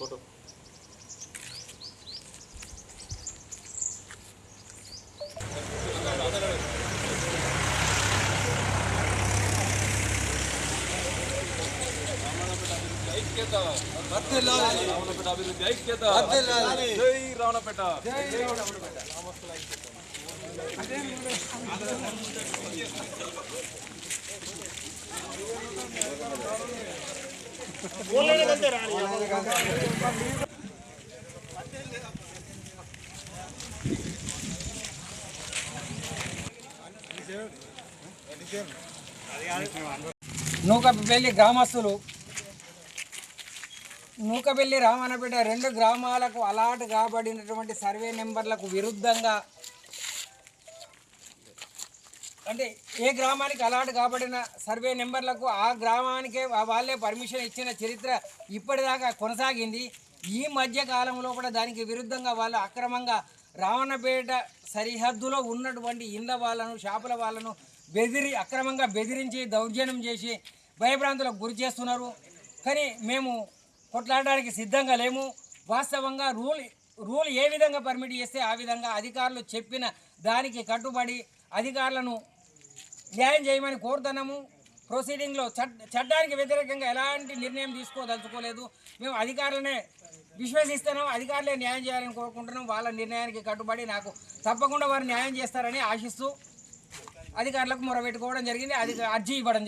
போட்டு రావణపేట అభివృద్ధి ఐక్యత జై రావణపేట జై రావణపేట నూకపల్లి గ్రామస్తులు. నూకపల్లి రామన్నపేట రెండు గ్రామాలకు అలాట్ కాబడినటువంటి సర్వే నెంబర్లకు విరుద్ధంగా అంటే ఏ గ్రామానికి అలాట్ కాబడిన సర్వే నెంబర్లకు ఆ గ్రామానికే వాళ్ళే పర్మిషన్ ఇచ్చిన చరిత్ర ఇప్పటిదాకా కొనసాగింది. ఈ మధ్య కాలంలో కూడా దానికి విరుద్ధంగా వాళ్ళు అక్రమంగా రావణపేట సరిహద్దులో ఉన్నటువంటి ఇండ్ల వాళ్ళను షాపుల వాళ్ళను బెదిరి అక్రమంగా బెదిరించి దౌర్జన్యం చేసి భయభ్రాంతులకు గురి చేస్తున్నారు. కానీ మేము కొట్లాడడానికి సిద్ధంగా లేము. వాస్తవంగా రూల్ రూల్ ఏ విధంగా పర్మిట్ చేస్తే ఆ విధంగా అధికారులు చెప్పిన దానికి కట్టుబడి అధికారులను న్యాయం చేయమని కోరుతున్నాము. ప్రొసీడింగ్లో చట్ట చట్టానికి వ్యతిరేకంగా ఎలాంటి నిర్ణయం తీసుకోదలుచుకోలేదు. మేము అధికారులనే విశ్వసిస్తున్నాం. అధికారులే న్యాయం చేయాలని కోరుకుంటున్నాం. వాళ్ళ నిర్ణయానికి కట్టుబడి నాకు తప్పకుండా వారు న్యాయం చేస్తారని ఆశిస్తూ అధికారులకు మొరబెట్టుకోవడం జరిగింది. అది అర్జీ ఇవ్వడం